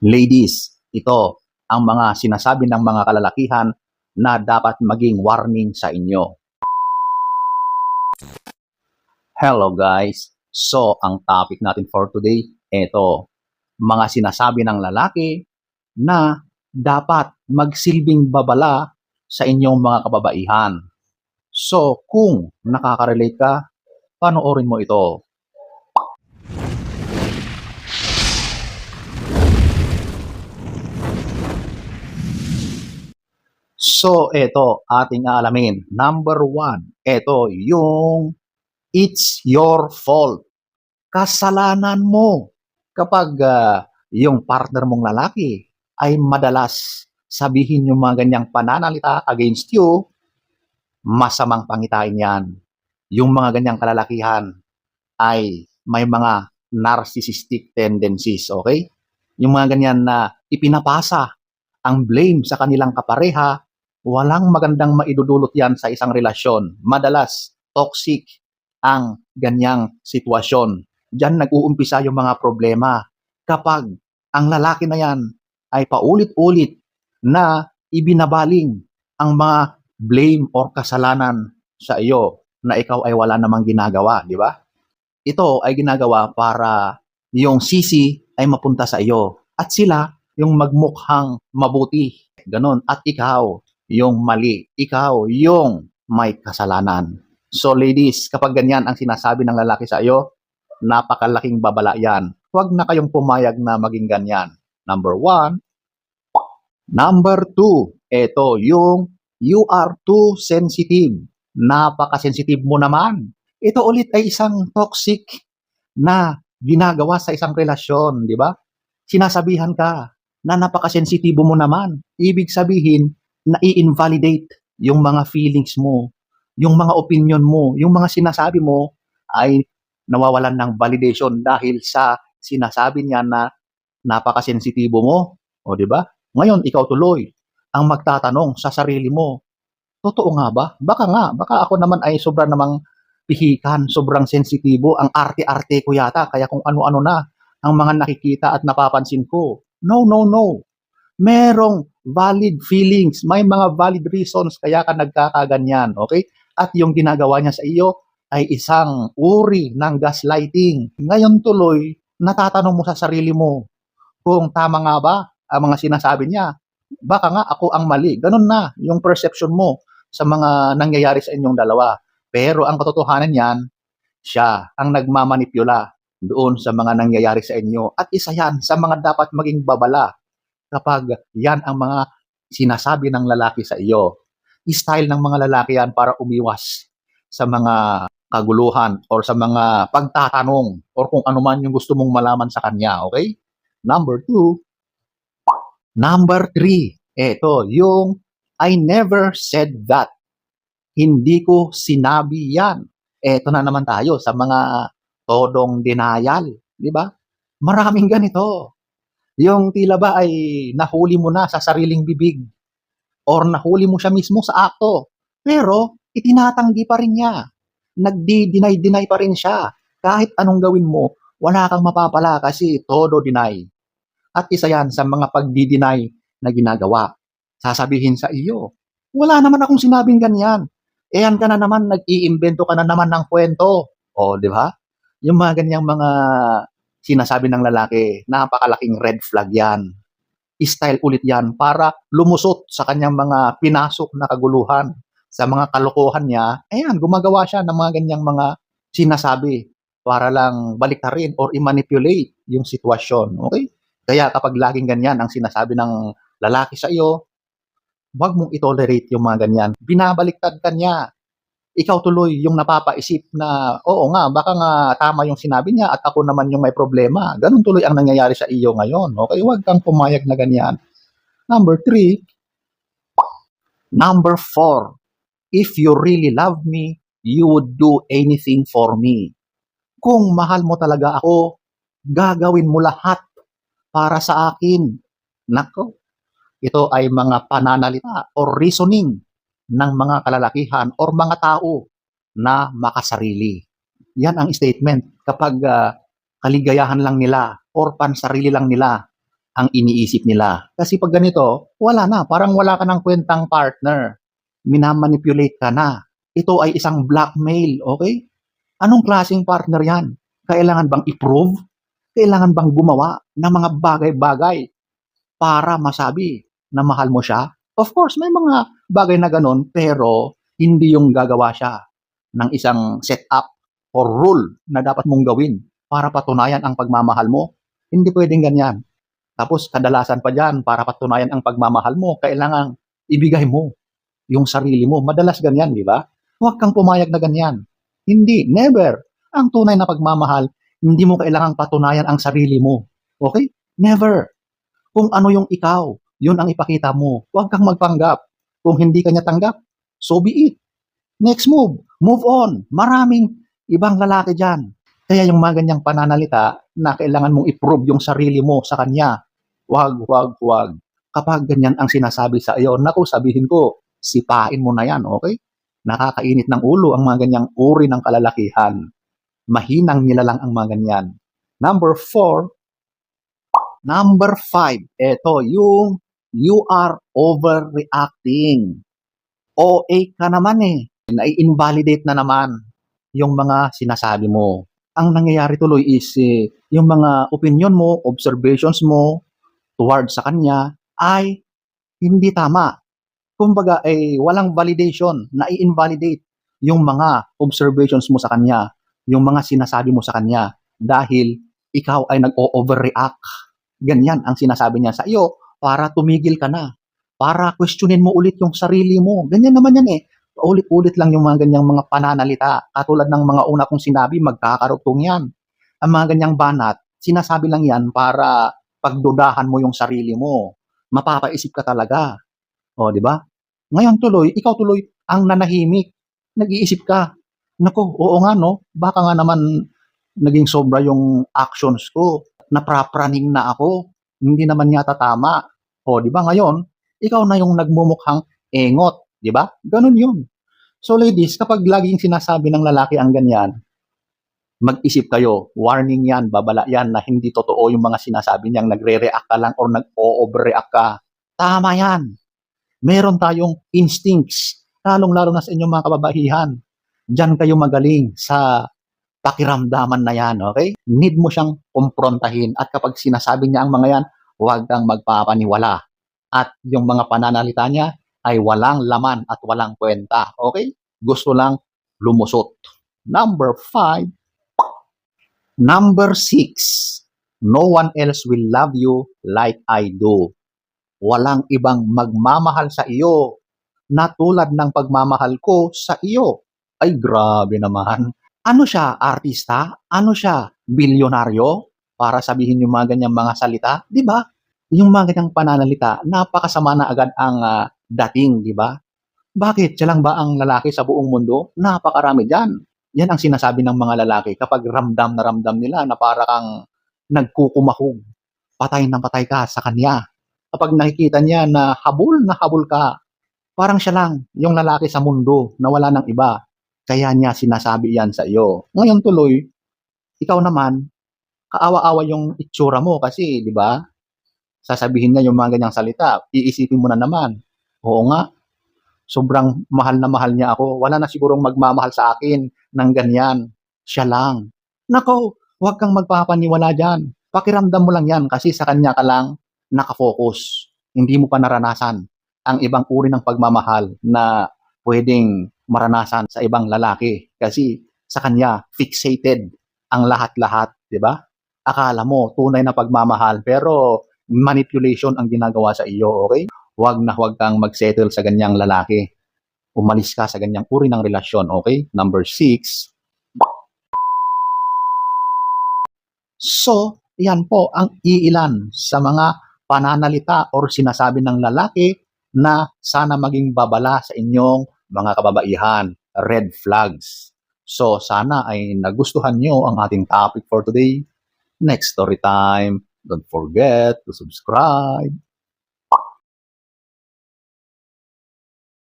Ladies, ito ang mga sinasabi ng mga kalalakihan na dapat maging warning sa inyo. Hello guys! So, ang topic natin for today, ito, mga sinasabi ng lalaki na dapat magsilbing babala sa inyong mga kababaihan. So, kung nakaka-relate ka, panoorin mo ito. So, ito, ating aalamin. Number one, ito, yung it's your fault. Kasalanan mo. Kapag ah, yung partner mong lalaki ay madalas sabihin yung mga ganyang pananalita against you, masamang pangitain yan. Yung mga ganyang kalalakihan ay may mga narcissistic tendencies, okay? Yung mga ganyan na ipinapasa ang blame sa kanilang kapareha, walang magandang maidudulot yan sa isang relasyon. Madalas, toxic ang ganyang sitwasyon. Diyan nag-uumpisa yung mga problema. Kapag ang lalaki na yan ay paulit-ulit na ibinabaling ang mga blame or kasalanan sa iyo na ikaw ay wala namang ginagawa, di ba? Ito ay ginagawa para yung sisi ay mapunta sa iyo at sila yung magmukhang mabuti. Ganon. At ikaw yung mali. Ikaw yung may kasalanan. So ladies, kapag ganyan ang sinasabi ng lalaki sa iyo, napakalaking babala yan. Huwag na kayong pumayag na maging ganyan. Number one. Number two, ito yung you are too sensitive. Napaka-sensitive mo naman. Ito ulit ay isang toxic na ginagawa sa isang relasyon, di ba? Sinasabihan ka na napaka-sensitibo mo naman. Ibig sabihin, na i-invalidate yung mga feelings mo, yung mga opinion mo, yung mga sinasabi mo ay nawawalan ng validation dahil sa sinasabi niya na napakasensitibo mo. O di ba? Ngayon, ikaw tuloy ang magtatanong sa sarili mo, totoo nga ba? Baka nga, baka ako naman ay sobra namang pihikan, sobrang sensitibo, ang arte-arte ko yata, kaya kung ano-ano na ang mga nakikita at napapansin ko. No, no, no. Merong valid feelings, may mga valid reasons kaya ka nagkakaganyan, okay? At yung ginagawa niya sa iyo ay isang uri ng gaslighting. Ngayon tuloy, natatanong mo sa sarili mo kung tama nga ba ang mga sinasabi niya. Baka nga ako ang mali. Ganun na yung perception mo sa mga nangyayari sa inyong dalawa. Pero ang katotohanan niyan, siya ang nagmamanipula doon sa mga nangyayari sa inyo. At isa yan sa mga dapat maging babala kapag yan ang mga sinasabi ng lalaki sa iyo. Style ng mga lalaki yan para umiwas sa mga kaguluhan or sa mga pagtatanong or kung ano man yung gusto mong malaman sa kanya, okay? Number two. Number three. Ito, yung I never said that. Hindi ko sinabi yan. Ito na naman tayo sa mga todong denial. Di ba? Maraming ganito. Yung tila ba ay nahuli mo na sa sariling bibig or nahuli mo siya mismo sa akto. Pero itinatanggi pa rin niya. Nagdi-deny-deny pa rin siya. Kahit anong gawin mo, wala kang mapapala kasi todo deny. At isa yan sa mga pagdi-deny na ginagawa. Sasabihin sa iyo, wala naman akong sinabing ganyan. E yan ka na naman, nag-iimbento ka na naman ng kwento. O, di ba? Yung mga ganyang mga sinasabi ng lalaki, napakalaking red flag yan. Style ulit yan para lumusot sa kanyang mga pinasok na kaguluhan, sa mga kalokohan niya. Ayan, gumagawa siya ng mga ganyang mga sinasabi para lang baliktarin or i-manipulate yung sitwasyon. Okay? Kaya kapag laging ganyan ang sinasabi ng lalaki sa iyo, huwag mong itolerate yung mga ganyan. Binabaliktad ka niya. Ikaw tuloy yung napapaisip na, oo nga, baka nga tama yung sinabi niya at ako naman yung may problema. Ganun tuloy ang nangyayari sa iyo ngayon. Okay, huwag kang pumayag na ganyan. Number three, number four, if you really love me, you would do anything for me. Kung mahal mo talaga ako, gagawin mo lahat para sa akin. Nako, ito ay mga pananalita or reasoning ng mga kalalakihan or mga tao na makasarili. Yan ang statement kapag ah, kaligayahan lang nila or pansarili lang nila ang iniisip nila. Kasi pag ganito, wala na. Parang wala ka ng kwentang partner. Minamanipulate ka na. Ito ay isang blackmail, okay? Anong klaseng partner yan? Kailangan bang i-prove? Kailangan bang gumawa ng mga bagay-bagay para masabi na mahal mo siya? Of course, may mga bagay na ganon, pero hindi yung gagawa siya ng isang setup or rule na dapat mong gawin para patunayan ang pagmamahal mo. Hindi pwedeng ganyan. Tapos kadalasan pa dyan, para patunayan ang pagmamahal mo, kailangan ibigay mo yung sarili mo. Madalas ganyan, di ba? Huwag kang pumayag na ganyan. Hindi, never. Ang tunay na pagmamahal, hindi mo kailangang patunayan ang sarili mo. Okay? Never. Kung ano yung ikaw, yun ang ipakita mo. Huwag kang magpanggap. Kung hindi ka niya tanggap, so be it. Next move, move on. Maraming ibang lalaki dyan. Kaya yung mga ganyang pananalita na kailangan mong i-prove yung sarili mo sa kanya, wag, wag, wag. Kapag ganyan ang sinasabi sa iyo, naku, sabihin ko, sipain mo na yan, okay? Nakakainit ng ulo ang mga ganyang uri ng kalalakihan. Mahinang nila lang ang mga ganyan. Number four, number five, eto, yung you are overreacting. OA ka naman eh. Nai-invalidate na naman yung mga sinasabi mo. Ang nangyayari tuloy is eh, yung mga opinion mo, observations mo towards sa kanya ay hindi tama. Kumbaga ay walang validation, nai-invalidate yung mga observations mo sa kanya, yung mga sinasabi mo sa kanya dahil ikaw ay nag-overreact. Ganyan ang sinasabi niya sa iyo para tumigil ka na, para questionin mo ulit yung sarili mo. Ganyan naman yan eh. Ulit-ulit lang yung mga ganyang mga pananalita. Katulad ng mga una kong sinabi, magkakarugtong yan. Ang mga ganyang banat, sinasabi lang yan para pagdudahan mo yung sarili mo. Mapapaisip ka talaga. O, di ba? Ngayon tuloy, ikaw tuloy ang nanahimik. Nag-iisip ka. Nako, oo nga no, baka nga naman naging sobra yung actions ko. Naprapraning na ako. Hindi naman yata tama. O, di ba ngayon, ikaw na yung nagmumukhang engot. Di ba? Ganun yun. So ladies, kapag laging sinasabi ng lalaki ang ganyan, mag-isip kayo, warning yan, babala yan na hindi totoo yung mga sinasabi niyang nagre-react ka lang or nag-overreact ka. Tama yan. Meron tayong instincts, lalong-lalo na sa inyong mga kababaihan. Diyan kayo magaling sa pakiramdaman na yan, okay? Need mo siyang kumprontahin at kapag sinasabi niya ang mga yan, huwag kang magpapaniwala. At yung mga pananalita niya ay walang laman at walang kwenta, okay? Gusto lang lumusot. Number five, Number six, no one else will love you like I do. Walang ibang magmamahal sa iyo na tulad ng pagmamahal ko sa iyo. Ay, grabe naman. Ano siya, artista? Ano siya, bilyonaryo? Para sabihin yung mga ganyang mga salita, di ba? Yung mga ganyang pananalita, napakasama na agad ang ah, dating, di ba? Bakit? Siya lang ba ang lalaki sa buong mundo? Napakarami dyan. Yan ang sinasabi ng mga lalaki kapag ramdam na ramdam nila na para kang nagkukumahog. Patay na patay ka sa kanya. Kapag nakikita niya na habol na habol ka, parang siya lang yung lalaki sa mundo na wala ng iba. Kaya niya sinasabi yan sa iyo. Ngayon tuloy, ikaw naman, kaawa-awa yung itsura mo kasi, di ba? Sasabihin niya yung mga ganyang salita. Iisipin mo na naman. Oo nga, sobrang mahal na mahal niya ako. Wala na sigurong magmamahal sa akin ng ganyan. Siya lang. Nako, huwag kang magpapaniwala dyan. Pakiramdam mo lang yan kasi sa kanya ka lang nakafocus. Hindi mo pa naranasan ang ibang uri ng pagmamahal na pwedeng maranasan sa ibang lalaki. Kasi sa kanya, fixated ang lahat-lahat, di ba? Akala mo, tunay na pagmamahal, pero manipulation ang ginagawa sa iyo, okay? Huwag na huwag kang magsettle sa ganyang lalaki umalis ka sa ganyang uri ng relasyon, okay? Number six. So, yan po ang iilan sa mga pananalita or sinasabi ng lalaki na sana maging babala sa inyong mga kababaihan, red flags. So, sana ay nagustuhan nyo ang ating topic for today. Next story time. Don't forget to subscribe.